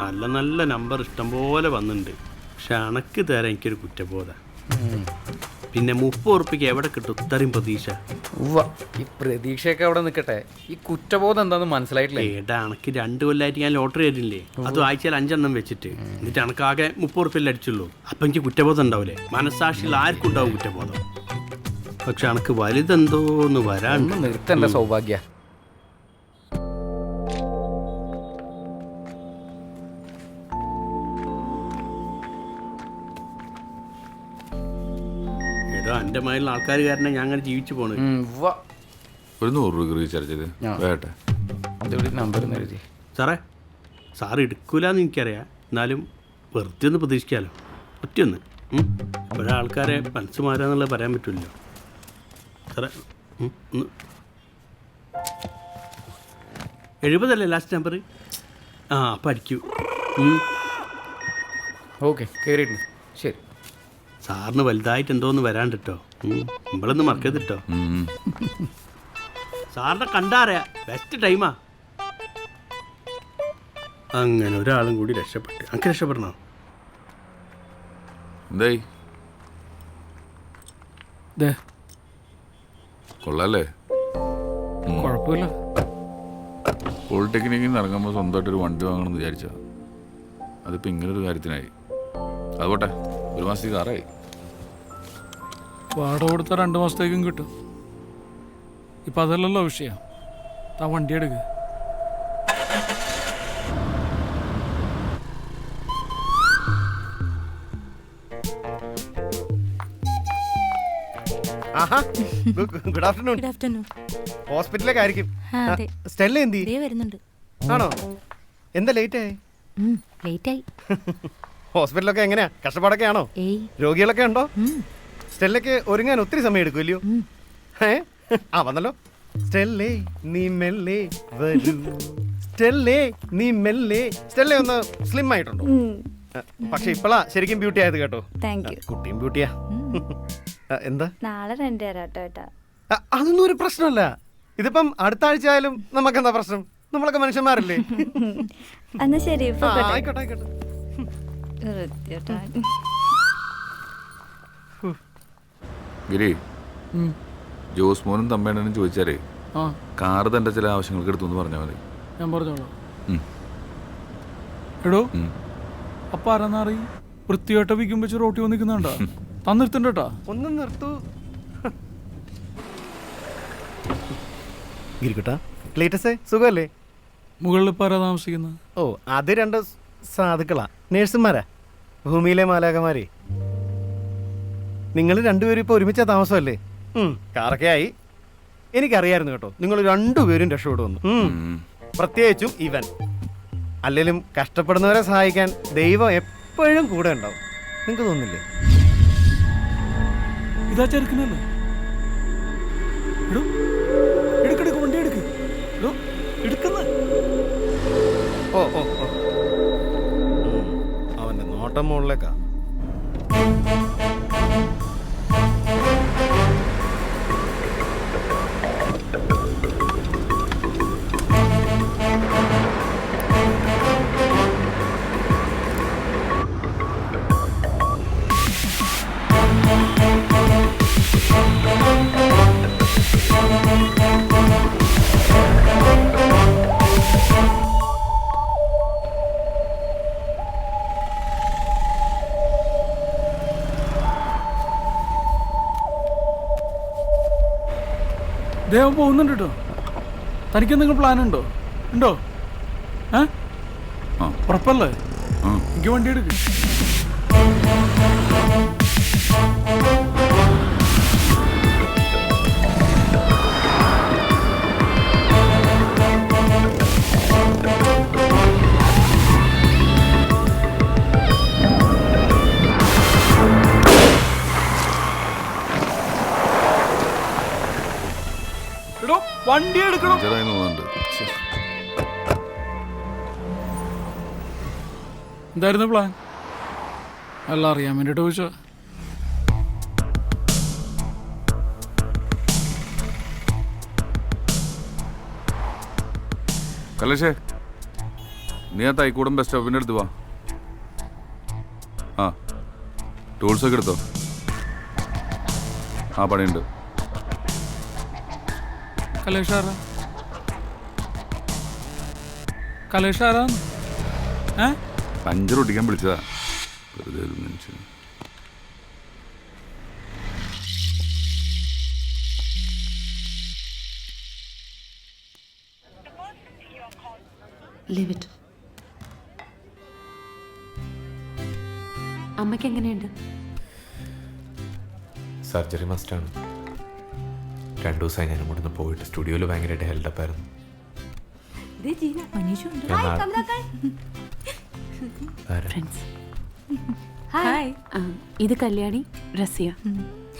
നല്ല നല്ല നമ്പർ ഇഷ്ടംപോലെ വന്നിട്ടുണ്ട് പക്ഷെ അണക്ക് തരാൻ എനിക്കൊരു കുറ്റബോധ. പിന്നെ മുപ്പത് ഉറുപ്പിക്ക് എവിടെ കിട്ടും? ഇത്രയും പ്രതീക്ഷ. ഉവ്വ ഈ പ്രതീക്ഷയൊക്കെ അവിടെ നിൽക്കട്ടെ ഈ കുറ്റബോധം എന്താന്ന് മനസ്സിലായിട്ടില്ല? ഏടാ അണക്ക് രണ്ട് കൊല്ലമായിട്ട് ഞാൻ ലോട്ടറി ആയിട്ടില്ലേ? അത് ആഴ്ചയിൽ അഞ്ചെണ്ണം വെച്ചിട്ട്. എന്നിട്ട് അണക്കാകെ മുപ്പത് ഉറുപ്പിൽ അടിച്ചുള്ളൂ. അപ്പൊ എനിക്ക് കുറ്റബോധം ഉണ്ടാവില്ലേ മനസ്സാക്ഷിയിൽ ആർക്കും ഉണ്ടാവും കുറ്റബോധം. പക്ഷെ അണക്ക് വലുതെന്തോന്ന് വരാണ്ട്. നിർത്തേണ്ട സൗഭാഗ്യ. എന്റെ മയിലുള്ള ആൾക്കാർ കാരണം ഞാൻ അങ്ങനെ ജീവിച്ചു പോണത് ഒരു നൂറ് രൂപ റീചാർജ് ചെയ്ത് ആ. വേട്ടെ നമ്പർ എഴുതി. സാറേ സാറ് എടുക്കൂലെന്ന് എനിക്കറിയാം. എന്നാലും വെറുതെ ഒന്ന് പ്രതീക്ഷിക്കാമല്ലോ ഒറ്റയൊന്ന്. ഒരാൾക്കാരെ മനസ്സ് മാറാന്നുള്ളത് പറയാൻ പറ്റില്ലല്ലോ സാറേ ഒന്ന്. എഴുപതല്ലേ ലാസ്റ്റ് നമ്പർ ആ അപ്പം അടിക്കൂ. ഓക്കെ കയറിയിട്ടുണ്ട് ശരി. സാറിന് വലുതായിട്ട് എന്തോന്ന് വരാണ്ട് കേട്ടോ നമ്മളൊന്ന് മറക്കരുത് കേട്ടോ. സാറിനെ കണ്ടാറിയാ ബെസ്റ്റ് ടൈമാ അങ്ങനെ ഒരാളും കൂടി രക്ഷപ്പെട്ടു. അങ്ങനെ രക്ഷപ്പെടണോ? എന്തായി ദേ. കൊള്ളാല്ലേ? കുഴപ്പമില്ല. പോളിടെക്നിക്കിൽ നിന്ന് ഇറങ്ങുമ്പോൾ സ്വന്തമായിട്ട് ഒരു വണ്ടി വാങ്ങണമെന്ന് വിചാരിച്ചാ അതിപ്പോൾ ഇങ്ങനൊരു കാര്യത്തിനായി. അതുപോട്ടെ ഒരു മാസത്തേക്ക് കാറായി വാടക കൊടുത്താൽ രണ്ട് മാസത്തേക്കും കിട്ടും. ഇപ്പം അതല്ലല്ലോ വിഷയം. താ വണ്ടി എടുക്കുക ആഹാ ഗുഡ് ആഫ്റ്റർനൂൺ. Good afternoon. ഹോസ്പിറ്റലിലേക്ക് ആയിരിക്കും ആ അതെ. സ്റ്റെല്ല എന്തി? ദേ വരുന്നുണ്ട്. ആണോ? എന്താ ലേറ്റ് ആയി? ലേറ്റ് ഹോസ്പിറ്റലൊക്കെ എങ്ങനെയാ? കഷ്ടപ്പാടൊക്കെ ആണോ? ഏയ്. രോഗികളൊക്കെ ഉണ്ടോ? ഉം, സ്റ്റെല്ലയ്ക്ക് ഒരുങ്ങാൻ ഒത്തിരി സമയം എടുക്കുമല്ലോ ഏ? ആ വന്നല്ലോ. സ്റ്റെല്ലേ നീ മെല്ലെ വരൂ. സ്റ്റെല്ലേ നീ മെല്ലെ. സ്റ്റെല്ലേ ഒന്ന് സ്ലിം ആയിട്ടുണ്ടോ? പക്ഷെ ഇപ്പളാ ശരിക്കും ബ്യൂട്ടി ആയത് കേട്ടോ. താങ്ക് യു കുട്ടിയും ബ്യൂട്ടിയാ ആ, എന്താ? നാളെ രണ്ട് തരാട്ടോ ഏട്ടാ. ആ, അതൊന്നും ഒരു പ്രശ്നമല്ല. ഇതിപ്പം അടുത്ത ആഴ്ച ആയാലും നമുക്ക് എന്താ പ്രശ്നം? നമ്മളൊക്കെ മനുഷ്യന്മാരല്ലേ? എന്നാ ശരി ആ, ഇപ്പൊ. ആയിക്കോട്ടെ ആയിക്കോട്ടെ. വൃത്തികെട്ടാ. ഗിരി ജോസ് മോനും തമ്മേണ്ണനും ചോദിച്ചാലേ ആ. കാറ് തന്റെ ചില ആവശ്യങ്ങൾക്ക് എടുത്തു എന്ന് പറഞ്ഞാൽ മതി. ഞാൻ പറഞ്ഞോളാം. ഉം. എടോ ഉം. അപ്പം ആരെന്നറി വൃത്തിയായിട്ട് വിൽക്കും വെച്ച് റോട്ടി വന്ന് നിൽക്കുന്നുണ്ടോ തന്നിരുത്തണ്ട കേട്ടാ ഒന്ന് നിർത്തു. ഗിരിക്കുട്ട സുഖമല്ലേ മുകളിൽ ഇപ്പം ആരാ താമസിക്കുന്നത് ഓ അത് രണ്ട് സാധുക്കളാ നേഴ്സുമാരാ ഭൂമിയിലെ മാലാകമാരെ നിങ്ങൾ രണ്ടുപേരും ഇപ്പൊ ഒരുമിച്ച താമസമല്ലേ? കാറൊക്കെ ആയി. എനിക്കറിയായിരുന്നു കേട്ടോ നിങ്ങൾ രണ്ടുപേരും രക്ഷപ്പെടുമെന്ന്. പ്രത്യേകിച്ചും ഇവൻ. അല്ലെങ്കിലും കഷ്ടപ്പെടുന്നവരെ സഹായിക്കാൻ ദൈവം എപ്പോഴും കൂടെ ഉണ്ടാവും. നിങ്ങൾക്ക് തോന്നില്ലേ? ഇതാ എടുക്കെടുക്ക് വണ്ടി എടുക്ക്. എടുക്കുന്ന. ഓ ഓ ഓ. അവന്റെ നോട്ടം മുകളിലേക്കാ. ദേവൻ പോകുന്നുണ്ട് കേട്ടോ തനിക്ക് എന്തെങ്കിലും പ്ലാൻ ഉണ്ടോ? ഉണ്ടോ? ഏ? ആ. ഉറപ്പല്ലേ. എനിക്ക് വണ്ടി എടുക്ക്. വണ്ടി എടുക്കണം. എന്തായിരുന്നു പ്ലാൻ എല്ലാം അറിയാൻ വേണ്ടിട്ട് ചോദിച്ചോ കലേഷേ നീ ആ തൈക്കൂടം ബസ് സ്റ്റോപ്പിന്റെ അടുത്ത് വാ. ആ ടൂൾസൊക്കെ എടുത്തോ. ആ പണിയുണ്ട്. കലേഷ് ആരാ കലേഷ് ആരാന്ന് ഏ? പഞ്ചർ ഒട്ടിക്കാൻ വിളിച്ചതാ. വെറുതെ ഒരു മനുഷ്യൻ. ലീവ് ഇറ്റ് അമ്മയ്ക്ക് എങ്ങനെയുണ്ട്? സർജറി മസ്റ്റാണ് രണ്ടു ദിവസമായി ഞാൻ ഇവിടുന്ന് പോയിട്ട് സ്റ്റുഡിയോയിൽ ഭയങ്കരമായിട്ട് ഹെൽഡപ്പ് ആയിരുന്നു. ഞാൻ നാളെ- ആരാ? Friends hi. ഇത് കല്യാണി റസിയ.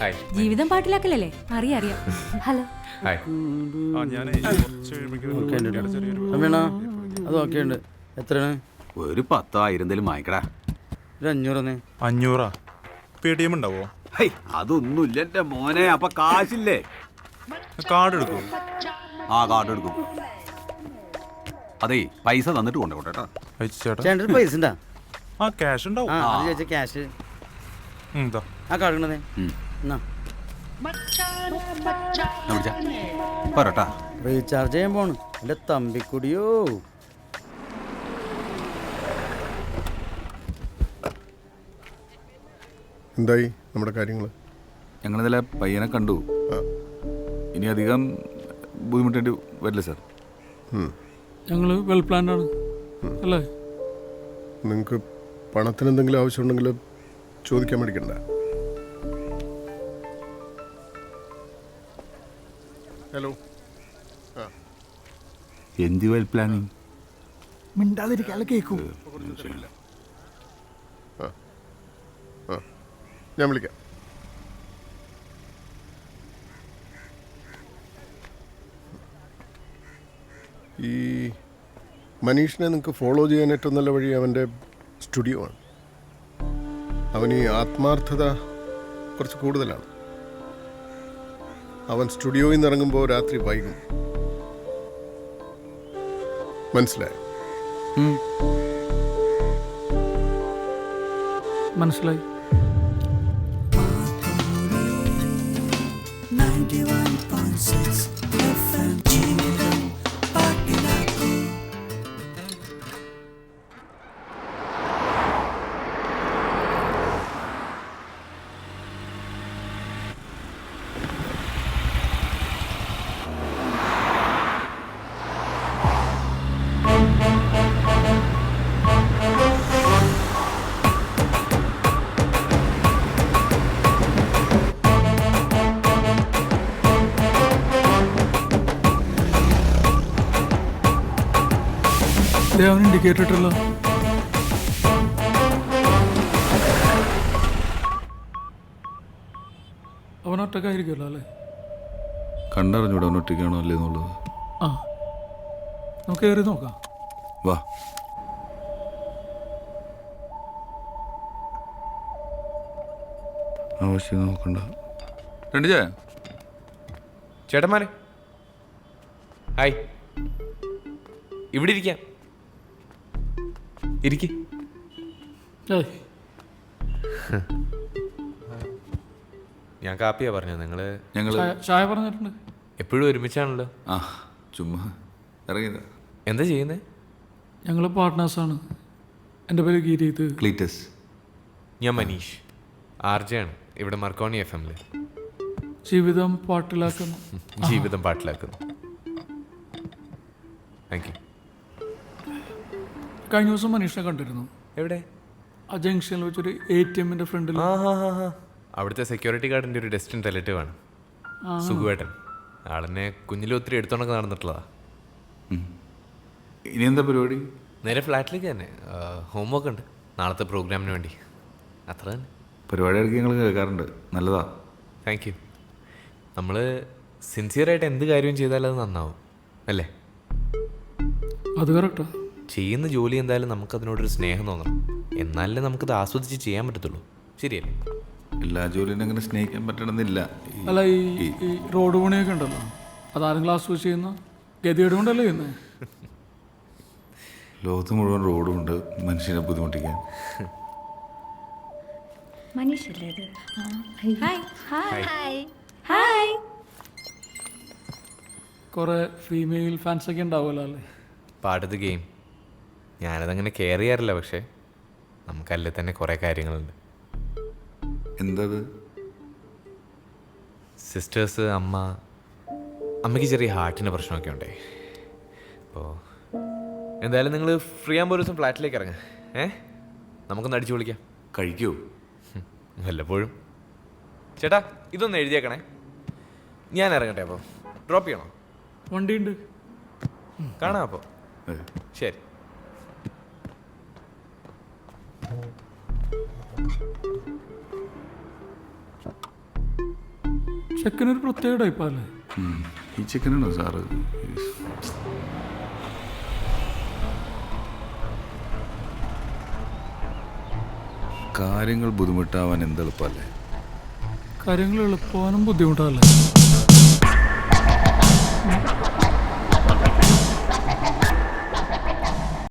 ഹായ് ജീവിതം പാട്ടിലാക്കലല്ലേ? അറിയാം അറിയാം. ഹലോ. ഹായ് അമ്മീണ അത് ഓക്കെ ഉണ്ട്. എത്രയാണ്? ഒരു പത്തായിരം വാങ്ങിക്കടാ. ഒരു അഞ്ഞൂറന്നേ. അഞ്ഞൂറാ? പേ ടി എം ഉണ്ടാവോ? ഹൈ അതൊന്നുമില്ല എന്റെ മോനെ. അപ്പൊ കാശില്ലേ? കാർഡ് എടുക്കും ആ കാർഡ് എടുക്കും അതെ പൈസ തന്നിട്ട് കൊണ്ടുപോട്ടെ കേട്ടോ. ചേട്ടാ. ചേട്ടൻ പൈസ ഉണ്ടാ? ആ ക്യാഷ് ഉണ്ടാവും ആ അത് ചോദിച്ച ക്യാഷ് ഉം. ആ കാർഡ് ഉം. എന്നാ. എന്നാ വിളിച്ചാ. പോരട്ടാ റീചാർജ് ചെയ്യാൻ പോണ്. എന്റെ തമ്പിക്കുടിയോ. എന്തായി നമ്മുടെ കാര്യങ്ങൾ ഞങ്ങളിതിലെ പയ്യനെ കണ്ടു. ഇനി അധികം ബുദ്ധിമുട്ടേണ്ടി വരില്ല സാർ. ഞങ്ങൾ വെൽ പ്ലാൻഡ് ആണ്. അല്ലേ? നിങ്ങൾക്ക് പണത്തിന് എന്തെങ്കിലും ആവശ്യമുണ്ടെങ്കിൽ ചോദിക്കാൻ മേടിക്കണ്ട. ഹലോ. എന്ത് വെൽ പ്ലാനിങ്? ഞാൻ വിളിക്കാം. ഈ മനീഷിനെ നിങ്ങൾക്ക് ഫോളോ ചെയ്യാൻ ഏറ്റവും നല്ല വഴി അവന്റെ സ്റ്റുഡിയോ ആണ്. അവന് ഈ ആത്മാർത്ഥത കുറച്ച് കൂടുതലാണ്. അവൻ സ്റ്റുഡിയോയിൽ നിന്ന് ഇറങ്ങുമ്പോൾ രാത്രി വൈകും. മനസ്സിലായോ? മനസ്സിലായി. അവൻ ഇൻഡിക്കേറ്റർ ഇട്ടല്ലോ. അവൻ ഒറ്റക്കായിരിക്കുമല്ലോ അല്ലേ? കണ്ടറിഞ്ഞൂടെ അവൻ ഒറ്റയ്ക്കാണോ അല്ലേ എന്നുള്ളത്? ആ. നമുക്ക് കയറി നോക്കാം. വാ. ആവശ്യം നോക്കണ്ട. രണ്ട് ചേട്ടന്മാരെ. ഹായ്. ഇവിടെ ഇരിക്കാം. ഇരിക്ക്. ഞാൻ കാപ്പിയാ പറഞ്ഞു നിങ്ങൾ ഞങ്ങൾ ചായ ചായ പറഞ്ഞിട്ടുണ്ട്. എപ്പോഴും ഒരുമിച്ചാണല്ലോ. ആ ചുമ്മാ ഇറങ്ങിയത്. എന്താ ചെയ്യുന്നേ? ഞങ്ങൾ പാർട്ട്നേഴ്സാണ്. എന്റെ പേര് ഗീരീത്. ക്ലീറ്റസ്. ഞാൻ മനീഷ്. ആർ ജെ ആണ്. ഇവിടെ മർക്കോണി എഫ് എമ്മിൽ ജീവിതം പാട്ടിലാക്കുന്നു. ജീവിതം പാട്ടിലാക്കുന്നു. താങ്ക് യു കഴിഞ്ഞ ദിവസം മനീഷിനെ കണ്ടിരുന്നു. എവിടെ? ആ ജംഗ്ഷനിൽ വെച്ചൊരു എ ടി എമ്മിന്റെ ഫ്രണ്ടിൽ അവിടുത്തെ സെക്യൂരിറ്റി ഗാർഡിന്റെ ഒരു ഡെസ്റ്റിൻ റിലേറ്റീവ് ആണ് സുഖുവേട്ടൻ. ആളെന്നെ കുഞ്ഞിലും ഒത്തിരി എടുത്തോണ്ടൊക്കെ നടന്നിട്ടുള്ളതാ. ഇനി എന്താ പരിപാടി? നേരെ ഫ്ലാറ്റിലേക്ക് തന്നെ. ഹോംവർക്ക് ഉണ്ട്. നാളത്തെ പ്രോഗ്രാമിന് വേണ്ടി. അത്ര തന്നെ. പരിപാടി ഇടയ്ക്ക് ഞങ്ങൾ കേൾക്കാറുണ്ട്. നല്ലതാ. താങ്ക് യു നമ്മൾ സിൻസിയറായിട്ട് എന്ത് കാര്യവും ചെയ്താലും അത് നന്നാവും. അല്ലേ? അത് കറക്റ്റാ ചെയ്യുന്ന ജോലി എന്തായാലും നമുക്കതിനോടൊരു സ്നേഹം തോന്നണം. എന്നാലേ നമുക്കത് ആസ്വദിച്ച് ചെയ്യാൻ പറ്റത്തുള്ളൂ. ശരിയല്ലേ? എല്ലാ ജോലിയും അങ്ങനെ സ്നേഹിക്കാൻ പറ്റണമെന്നില്ല. ഈ- അല്ല ഈ ഈ റോഡ് പണിയൊക്കെ ഉണ്ടല്ലോ. അതാരെങ്കിലും ആസ്വദിച്ച് ചെയ്യുന്ന? ഗതികേട് കൊണ്ടല്ലേ ചെയ്യുന്നത് ലോകത്ത് മുഴുവൻ റോഡും ഉണ്ട്. മനുഷ്യനെ ബുദ്ധിമുട്ടിക്കാൻ. മനീഷല്ലേ ഇത്? ഹായ്. ഹായ്. ഹായ്. കുറെ ഫീമെയിൽ ഫാൻസൊക്കെ ഉണ്ടാവുമല്ലോ അല്ലേ? പാട്ടത് ഗെയിം ഞാനതങ്ങനെ കെയർ ചെയ്യാറില്ല പക്ഷേ നമുക്കല്ലേ തന്നെ കുറേ കാര്യങ്ങളുണ്ട്. എന്തത്? സിസ്റ്റേഴ്സ് അമ്മ അമ്മയ്ക്ക് ചെറിയ ഹാർട്ടിന്റെ പ്രശ്നമൊക്കെ ഉണ്ടേ. അപ്പോൾ എന്തായാലും നിങ്ങൾ ഫ്രീ ആകുമ്പോൾ ഒരു ദിവസം ഫ്ലാറ്റിലേക്ക് ഇറങ്ങുക ഏ? നമുക്കൊന്ന് അടിച്ചു വിളിക്കാം കഴിക്കൂ. വല്ലപ്പോഴും. ചേട്ടാ ഇതൊന്ന് എഴുതിയേക്കണേ. ഞാൻ ഇറങ്ങട്ടെ അപ്പോൾ ഡ്രോപ്പ് ചെയ്യണോ? വണ്ടിയുണ്ട്. കാണാം അപ്പോൾ ശരി. ചെക്കനൊരു പ്രത്യേക ടൈപ്പല്ലേ. ഈ ചിക്കനാണോ സാറ്? കാര്യങ്ങൾ ബുദ്ധിമുട്ടാവാൻ എന്തെളുപ്പല്ലേ കാര്യങ്ങൾ എളുപ്പവാനും ബുദ്ധിമുട്ടല്ലേ